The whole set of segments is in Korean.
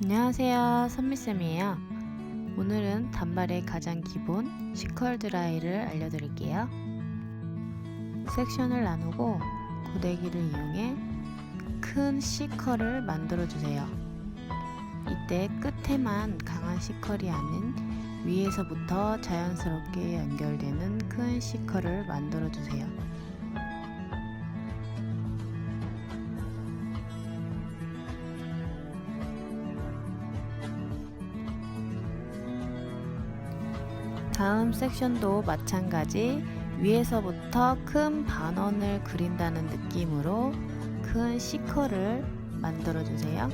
안녕하세요. 선미쌤이에요. 오늘은 단발의 가장 기본 시컬 드라이를 알려드릴게요. 섹션을 나누고 고데기를 이용해 큰 시컬을 만들어 주세요. 이때 끝에만 강한 시컬이 아닌 위에서부터 자연스럽게 연결되는 큰 시컬을 만들어 주세요 다음 섹션도 마찬가지 위에서부터 큰 반원을 그린다는 느낌으로 큰 시컬을 만들어 주세요.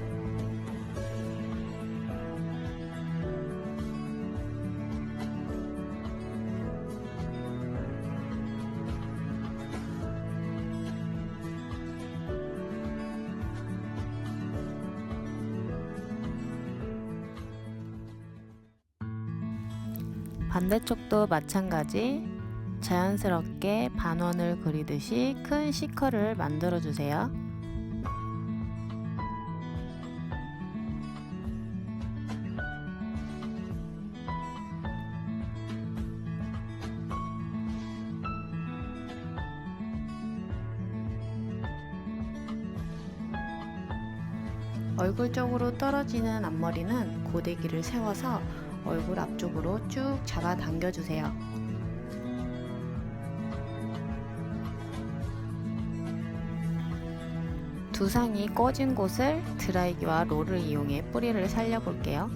반대쪽도 마찬가지 자연스럽게 반원을 그리듯이 큰 시컬을 만들어 주세요. 얼굴 쪽으로 떨어지는 앞머리는 고데기를 세워서 얼굴 앞쪽으로 쭉 잡아 당겨 주세요. 두상이 꺼진 곳을 드라이기와 롤을 이용해 뿌리를 살려볼게요.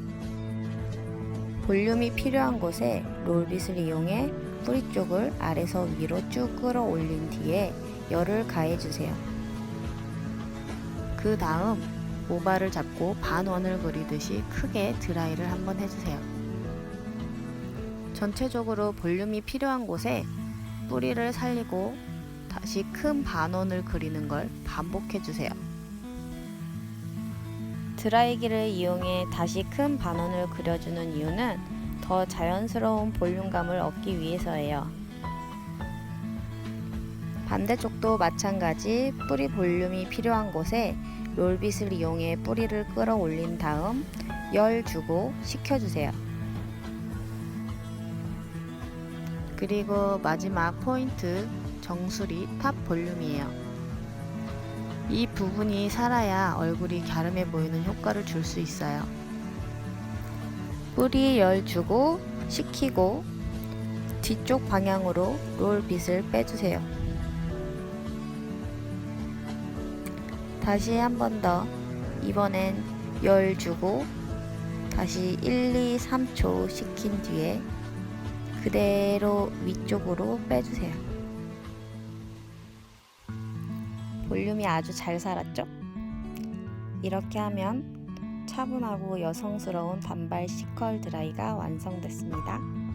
볼륨이 필요한 곳에 롤빗을 이용해 뿌리 쪽을 아래서 위로 쭉 끌어올린 뒤에 열을 가해주세요. 그 다음 모발을 잡고 반원을 그리듯이 크게 드라이를 한번 해주세요. 전체적으로 볼륨이 필요한 곳에 뿌리를 살리고 다시 큰 반원을 그리는 걸 반복해 주세요. 드라이기를 이용해 다시 큰 반원을 그려주는 이유는 더 자연스러운 볼륨감을 얻기 위해서예요. 반대쪽도 마찬가지 뿌리 볼륨이 필요한 곳에 롤빗을 이용해 뿌리를 끌어올린 다음 열 주고 식혀주세요. 그리고 마지막 포인트 정수리 탑 볼륨이에요. 이 부분이 살아야 얼굴이 갸름해 보이는 효과를 줄 수 있어요. 뿌리 열 주고 식히고 뒤쪽 방향으로 롤 빗을 빼주세요. 다시 한 번 더 이번엔 열 주고 다시 1, 2, 3초 식힌 뒤에 그대로 위쪽으로 빼주세요. 볼륨이 아주 잘 살았죠? 이렇게 하면 차분하고 여성스러운 단발 시컬 드라이가 완성됐습니다.